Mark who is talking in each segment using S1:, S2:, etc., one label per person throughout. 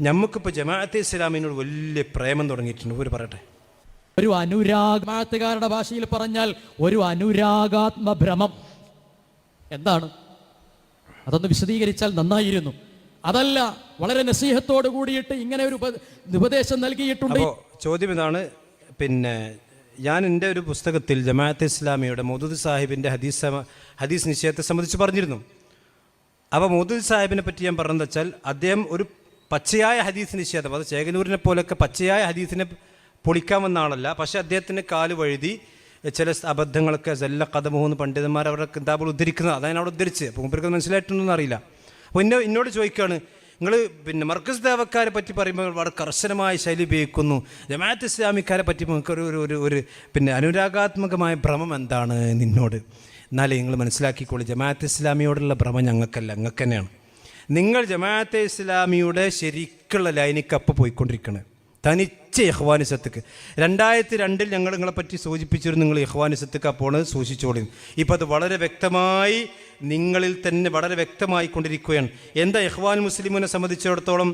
S1: നമുക്കിപ്പോൾ ജമാഅത്തെ ഇസ്ലാമിനോട് വലിയ പ്രേമം തുടങ്ങിയിട്ടുണ്ട്. ഒരു പറയട്ടെ.
S2: ഒരു അനുരാഗമാകാരുടെ ഭാഷയിൽ പറഞ്ഞാൽ ഒരു അനുരാഗാത്മ ഭ്രമം എന്താണ്? അതൊന്ന് വിശദീകരിച്ചാൽ നന്നായിരുന്നു. അതല്ല വളരെ നസീഹത്തോട് കൂടിയിട്ട് ഇങ്ങനെ ഒരു ഉപദേശം നൽകിയിട്ടുണ്ട്.
S1: ചോദ്യം ഇതാണ്. പിന്നെ ഞാൻ എന്റെ ഒരു പുസ്തകത്തിൽ ജമാഅത്തെ ഇസ്ലാമിയുടെ മൗദൂദ് സാഹിബിന്റെ ഹദീസ് ഹദീസ് നിശ്ചയത്തെ സംബന്ധിച്ച് പറഞ്ഞിരുന്നു. അപ്പോൾ മൗദൂദ് സാഹിബിനെ പറ്റി ഞാൻ പറഞ്ഞതെന്ന് വെച്ചാൽ അദ്ദേഹം ഒരു പച്ചയായ ഹദീസ് നിഷേധം. അത് ചേകനൂരിനെ പോലൊക്കെ പച്ചയായ ഹദീസിനെ പൊളിക്കാൻ പക്ഷെ പക്ഷേ കാൽ വഴുതി ചില അബദ്ധങ്ങളൊക്കെ ജല്ല കഥമൂന്ന് പണ്ഡിതന്മാർ അവരുടെ കിതാബുകൾ ഉദ്ധരിക്കുന്നത്. അതാണ് അവിടെ ഉദ്ധരിച്ച് അപ്പോൾ മുമ്പർക്ക് മനസ്സിലായിട്ടുണ്ടെന്ന് അറിയില്ല. അപ്പോൾ എന്നെ എന്നോട് ചോദിക്കുകയാണ് നിങ്ങൾ പിന്നെ മർക്കസ് ദേവക്കാരെ പറ്റി പറയുമ്പോൾ വളരെ കർശനമായ ശൈലി ഉപയോഗിക്കുന്നു. ജമാഅത്ത് ഇസ്ലാമിക്കാരെ പറ്റി നിങ്ങൾക്ക് ഒരു ഒരു ഒരു പിന്നെ അനുരാഗാത്മകമായ ഭ്രമം എന്താണ് നിന്നോട്? എന്നാലേ നിങ്ങൾ മനസ്സിലാക്കിക്കോളൂ. ജമാഅത്ത് ഇസ്ലാമിയോടുള്ള ഭ്രമം ഞങ്ങൾക്കല്ല. ഞങ്ങൾക്ക് തന്നെയാണ് നിങ്ങൾ ജമാഅത്തെ ഇസ്ലാമിയുടെ ശരിക്കുള്ള ലൈനിക്കപ്പ് പോയിക്കൊണ്ടിരിക്കുന്നത് തനിച്ച് യഹ്വാനിസത്തുക്ക് രണ്ടായിരത്തി രണ്ടിൽ ഞങ്ങൾ നിങ്ങളെ പറ്റി സൂചിപ്പിച്ചിരുന്നു നിങ്ങൾ യഹ്വാനിസത്തുക്ക് അപ്പോൾ സൂക്ഷിച്ചോളി ഇപ്പം അത് വളരെ വ്യക്തമായി നിങ്ങളിൽ തന്നെ വളരെ വ്യക്തമായി കൊണ്ടിരിക്കുകയാണ് എന്താ ഇഹ്വാൻ മുസ്ലിമിനെ സംബന്ധിച്ചിടത്തോളം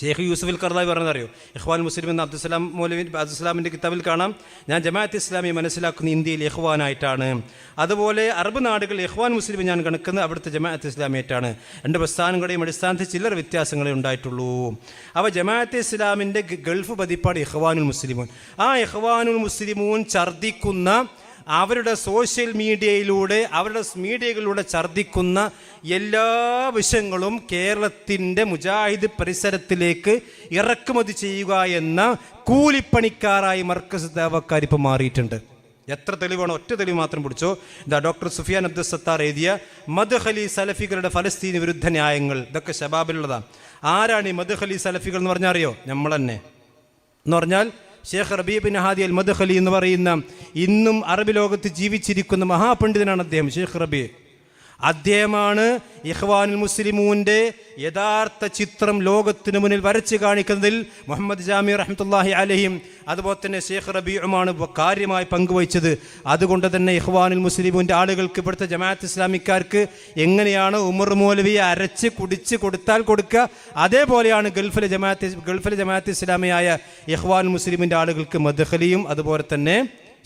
S1: ഷെയ്ഖ് യൂസുഫിൽ കർദായി പറഞ്ഞതറിയോ? ഇഖ്വാൻ മുസ്ലിം എന്ന അബ്ദുസ്ലാം മൗലവി അബ്ദുസ്ലാമിന്റെ കിതാബിൽ കാണാം. ഞാൻ ജമാഅത്ത് ഇസ്ലാമി മനസ്സിലാക്കുന്ന ഇന്ത്യയിൽ ഇഖ്വാനായിട്ടാണ്. അതുപോലെ അറബ് നാടുകളിൽ ഇഖ്വാൻ മുസ്ലിം ഞാൻ കണക്കുന്നത് അവിടുത്തെ ജമാഅത്ത് ഇസ്ലാമിയായിട്ടാണ്. രണ്ട് പ്രസ്ഥാനങ്ങളുടെയും അടിസ്ഥാനത്തിൽ ചില്ലറ വ്യത്യാസങ്ങളെ ഉണ്ടായിട്ടുള്ളൂ. അവ ജമാഅത്ത് ഇസ്ലാമിന്റെ ഗൾഫ് പതിപ്പാട് ഇഖ്വാനുൽ മുസ്ലിമൂൻ. ആ ഇഖ്വാനുൽ മുസ്ലിമൂൻ ഛർദ്ദിക്കുന്ന അവരുടെ സോഷ്യൽ മീഡിയയിലൂടെ അവരുടെ മീഡിയകളിലൂടെ ഛർദ്ദിക്കുന്ന എല്ലാ വിഷയങ്ങളും കേരളത്തിന്റെ മുജാഹിദ് പരിസരത്തിലേക്ക് ഇറക്കുമതി ചെയ്യുക എന്ന കൂലിപ്പണിക്കാരായി മർക്കസ് ദേവക്കാർ ഇപ്പോൾ മാറിയിട്ടുണ്ട്. എത്ര തെളിവാണ്? ഒറ്റ തെളിവ് മാത്രം പിടിച്ചോ. ദ ഡോക്ടർ സുഫിയാൻ അബ്ദുൽ സത്താർ എഴുതിയ മദ്ഹലി സലഫികളുടെ ഫലസ്തീൻ വിരുദ്ധ ന്യായങ്ങൾ. ഇതൊക്കെ ശബാബിലുള്ളതാണ്. ആരാണ് ഈ മദ്ഹലി സലഫികൾ എന്ന് പറഞ്ഞാൽ അറിയോ? നമ്മൾ തന്നെ എന്ന് പറഞ്ഞാൽ Sheikh Rabee bin Hadi al Madkhali എന്ന് പറയുന്ന ഇന്നും അറബ് ലോകത്ത് ജീവിച്ചിരിക്കുന്ന മഹാപണ്ഡിതനാണ് അദ്ദേഹം ഷേഖ് റബീ. അദ്ദേഹമാണ് ഇഖ്വാനുൽ മുസ്ലിമൂന്റെ യഥാർത്ഥ ചിത്രം ലോകത്തിന് മുന്നിൽ വരച്ചു കാണിക്കുന്നതിൽ മുഹമ്മദ് ജാമി റഹ്മത്തുല്ലാഹി അലഹിയും അതുപോലെ തന്നെ ഷെയ്ഖ് റബിയുമാണ് കാര്യമായി പങ്കുവഹിച്ചത് അതുകൊണ്ട് തന്നെ ഇഖ്വാനുൽ മുസ്ലിമൂന്റെ ആളുകൾക്ക് ഇവിടുത്തെ ജമാഅത്ത് ഇസ്ലാമിക്കാർക്ക് എങ്ങനെയാണ് ഉമർ മൗലവിയെ അരച്ച് കുടിച്ച് കൊടുത്താൽ കൊടുക്കുക അതേപോലെയാണ് ഗൾഫിലെ ജമാഅത്ത് ഗൾഫിലെ ജമാഅത്ത് ഇസ്ലാമിയായ ഇഹ്വാനുൽ മുസ്ലിമിന്റെ ആളുകൾക്ക് മദ്ഖലിയും അതുപോലെ തന്നെ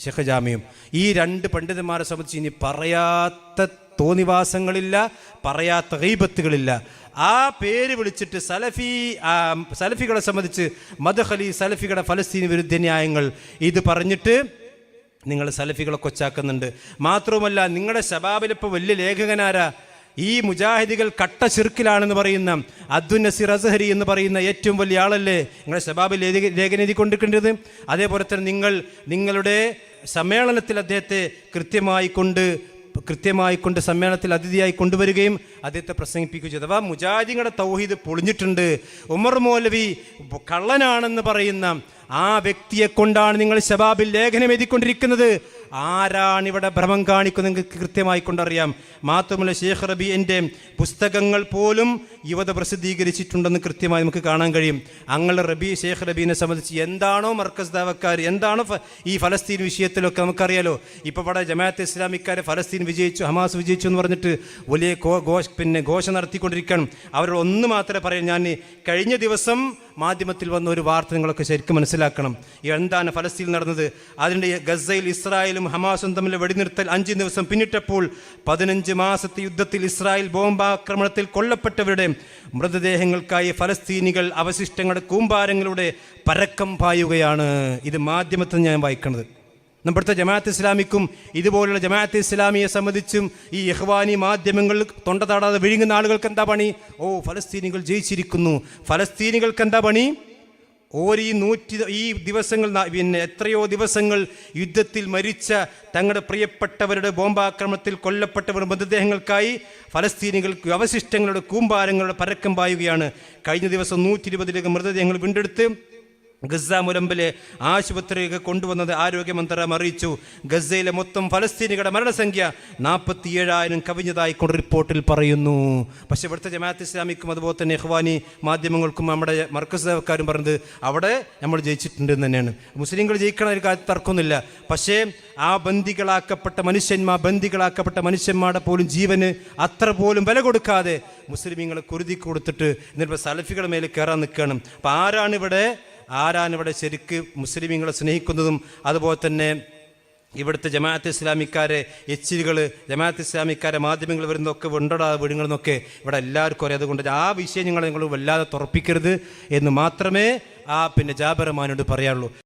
S1: ഷെഹജാമിയും ഈ രണ്ട് പണ്ഡിതന്മാരെ സംബന്ധിച്ച് ഇനി പറയാത്ത തോന്നിവാസങ്ങളില്ല പറയാത്ത ഹൈബത്തുകളില്ല ആ പേര് വിളിച്ചിട്ട് സലഫി സലഫികളെ സംബന്ധിച്ച് മദഹലി സലഫികളുടെ ഫലസ്തീൻ വിരുദ്ധ ന്യായങ്ങൾ ഇത് പറഞ്ഞിട്ട് നിങ്ങൾ സലഫികളെ കൊച്ചാക്കുന്നുണ്ട്. മാത്രവുമല്ല നിങ്ങളുടെ ശബാബിലിപ്പോൾ വലിയ ലേഖകനാരാ? ഈ മുജാഹിദികൾ കട്ട ചിർക്കിലാണെന്ന് പറയുന്ന അദ്ദു നസീർ അസഹരി എന്ന് പറയുന്ന ഏറ്റവും വലിയ ആളല്ലേ നിങ്ങളുടെ ശബാബിൽ ലേഖ- ലേഖനം കൊണ്ടിരിക്കേണ്ടത്? അതേപോലെ തന്നെ നിങ്ങൾ നിങ്ങളുടെ സമ്മേളനത്തിൽ അദ്ദേഹത്തെ കൃത്യമായി കൊണ്ട് കൃത്യമായി കൊണ്ട് സമ്മേളനത്തിൽ അതിഥിയായി കൊണ്ടുവരികയും അദ്ദേഹത്തെ പ്രസംഗിപ്പിക്കുകയും ചെയ്തു. അഥവാ മുജാഹിദിങ്ങളുടെ തൗഹീദ് പൊളിഞ്ഞിട്ടുണ്ട്. ഉമർ മൗലവി കള്ളനാണെന്ന് പറയുന്ന ആ വ്യക്തിയെ കൊണ്ടാണ് നിങ്ങൾ ശബാബിൽ ലേഖനം എഴുതിക്കൊണ്ടിരിക്കുന്നത്. ആരാണ് ഇവിടെ ഭ്രമം കാണിക്കുന്നത് നിങ്ങൾക്ക് കൃത്യമായി കൊണ്ടറിയാം. മാത്രമല്ല ഷേഖ് റബീന്റെ പുസ്തകങ്ങൾ പോലും യുവത പ്രസിദ്ധീകരിച്ചിട്ടുണ്ടെന്ന് കൃത്യമായി നമുക്ക് കാണാൻ കഴിയും. അങ്ങൾ റബി ഷേഖ് റബീനെ സംബന്ധിച്ച് എന്താണോ മർക്കസ് ദാവക്കാർ എന്താണോ ഈ ഫലസ്തീൻ വിഷയത്തിലൊക്കെ നമുക്കറിയാലോ. ഇപ്പോൾ ഇവിടെ ജമാഅത്ത് ഇസ്ലാമിക്കാരെ ഫലസ്തീൻ വിജയിച്ചു ഹമാസ് വിജയിച്ചു എന്ന് പറഞ്ഞിട്ട് വലിയ ഘോഷ പിന്നെ ഘോഷ നടത്തിക്കൊണ്ടിരിക്കണം അവരോട് ഒന്ന് മാത്രമേ പറയാൻ ഞാൻ കഴിഞ്ഞ ദിവസം മാധ്യമത്തിൽ വന്ന ഒരു വാർത്ത നിങ്ങളൊക്കെ ശരിക്കും മനസ്സിലാക്കണം. എന്താണ് ഫലസ്തീൻ നടന്നത്? അതിന്റെ ഗസയിൽ ഇസ്രായേലും ഹമാസും തമ്മിൽ വെടിനിർത്തൽ അഞ്ച് ദിവസം പിന്നിട്ടപ്പോൾ പതിനഞ്ച് മാസത്തെ യുദ്ധത്തിൽ ഇസ്രായേൽ ബോംബാക്രമണത്തിൽ കൊല്ലപ്പെട്ടവരുടെ മൃതദേഹങ്ങൾക്കായി ഫലസ്തീനികൾ അവശിഷ്ടങ്ങളുടെ കൂമ്പാരങ്ങളുടെ പരക്കം പായുകയാണ്. ഇത് മാധ്യമത്തിൽ ഞാൻ വായിക്കണത് നമ്മുടെ ജമാഅത്ത് ഇസ്ലാമിക്കും ഇതുപോലുള്ള ജമാഅത്ത് ഇസ്ലാമിയെ സംബന്ധിച്ചും ഈ ഇഹ്വാനി മാധ്യമങ്ങൾ തൊണ്ട താടാതെ വിഴുങ്ങുന്ന ആളുകൾക്ക് എന്താ പണി? ഓ ഫലസ്തീനികൾ ജയിച്ചിരിക്കുന്നു. ഫലസ്തീനികൾക്ക് എന്താ പണി? ഓരോ ഈ നൂറ്റി ഈ ദിവസങ്ങൾ പിന്നെ എത്രയോ ദിവസങ്ങൾ യുദ്ധത്തിൽ മരിച്ച തങ്ങളുടെ പ്രിയപ്പെട്ടവരുടെ ബോംബാക്രമണത്തിൽ കൊല്ലപ്പെട്ടവരുടെ മൃതദേഹങ്ങൾക്കായി ഫലസ്തീനികൾക്ക് അവശിഷ്ടങ്ങളുടെ കൂമ്പാരങ്ങളുടെ പരക്കം പായുകയാണ്. കഴിഞ്ഞ ദിവസം നൂറ്റി ഇരുപതിലേക്ക് മൃതദേഹങ്ങൾ വീണ്ടെടുത്ത് ഗസ മുലമ്പിലെ ആശുപത്രിയിലേക്ക് കൊണ്ടുവന്നത് ആരോഗ്യ മന്ത്രാലയം അറിയിച്ചു. ഗസയിലെ മൊത്തം ഫലസ്തീനികളുടെ മരണസംഖ്യ നാൽപ്പത്തിയേഴായിരം കവിഞ്ഞതായി കൊണ്ട് റിപ്പോർട്ടിൽ പറയുന്നു. പക്ഷേ ഇവിടുത്തെ ജമാഅത്ത് ഇസ്ലാമിക്കും അതുപോലെ തന്നെ ഇഹ്വാനി മാധ്യമങ്ങൾക്കും നമ്മുടെ മർക്കസ്കാരും പറഞ്ഞത് അവിടെ നമ്മൾ ജയിച്ചിട്ടുണ്ട് തന്നെയാണ്. മുസ്ലിങ്ങൾ ജയിക്കണ ഒരു കാര്യത്തിൽ തർക്കമൊന്നുമില്ല. പക്ഷേ ആ ബന്ദികളാക്കപ്പെട്ട മനുഷ്യന്മാർ ബന്ദികളാക്കപ്പെട്ട മനുഷ്യന്മാരുടെ പോലും ജീവന് അത്ര പോലും വില കൊടുക്കാതെ മുസ്ലിമീങ്ങളെ കുരുതി കൊടുത്തിട്ട് എന്നിട്ട് സലഫികളുടെ മേലെ കയറാൻ നിൽക്കുകയാണ്. അപ്പോൾ ആരാണ് ഇവിടെ ആരാണ് ഇവിടെ ശരിക്ക് മുസ്ലിമീങ്ങളെ സ്നേഹിക്കുന്നതും അതുപോലെ തന്നെ ഇവിടുത്തെ ജമാഅത്ത് ഇസ്ലാമിക്കാരെ എച്ചിലുകൾ ജമാഅത്ത് ഇസ്ലാമിക്കാരെ മാധ്യമങ്ങൾ വരുന്നതൊക്കെ ഉണ്ടടാ വീടുകളെന്നൊക്കെ ഇവിടെ എല്ലാവർക്കും അറിയാം. അതുകൊണ്ട് ആ വിഷയം നിങ്ങൾ നിങ്ങൾ വല്ലാതെ തുറപ്പിക്കരുത് എന്ന് മാത്രമേ ആ പിന്നെ ജാബറമാനോട് പറയാനുള്ളൂ.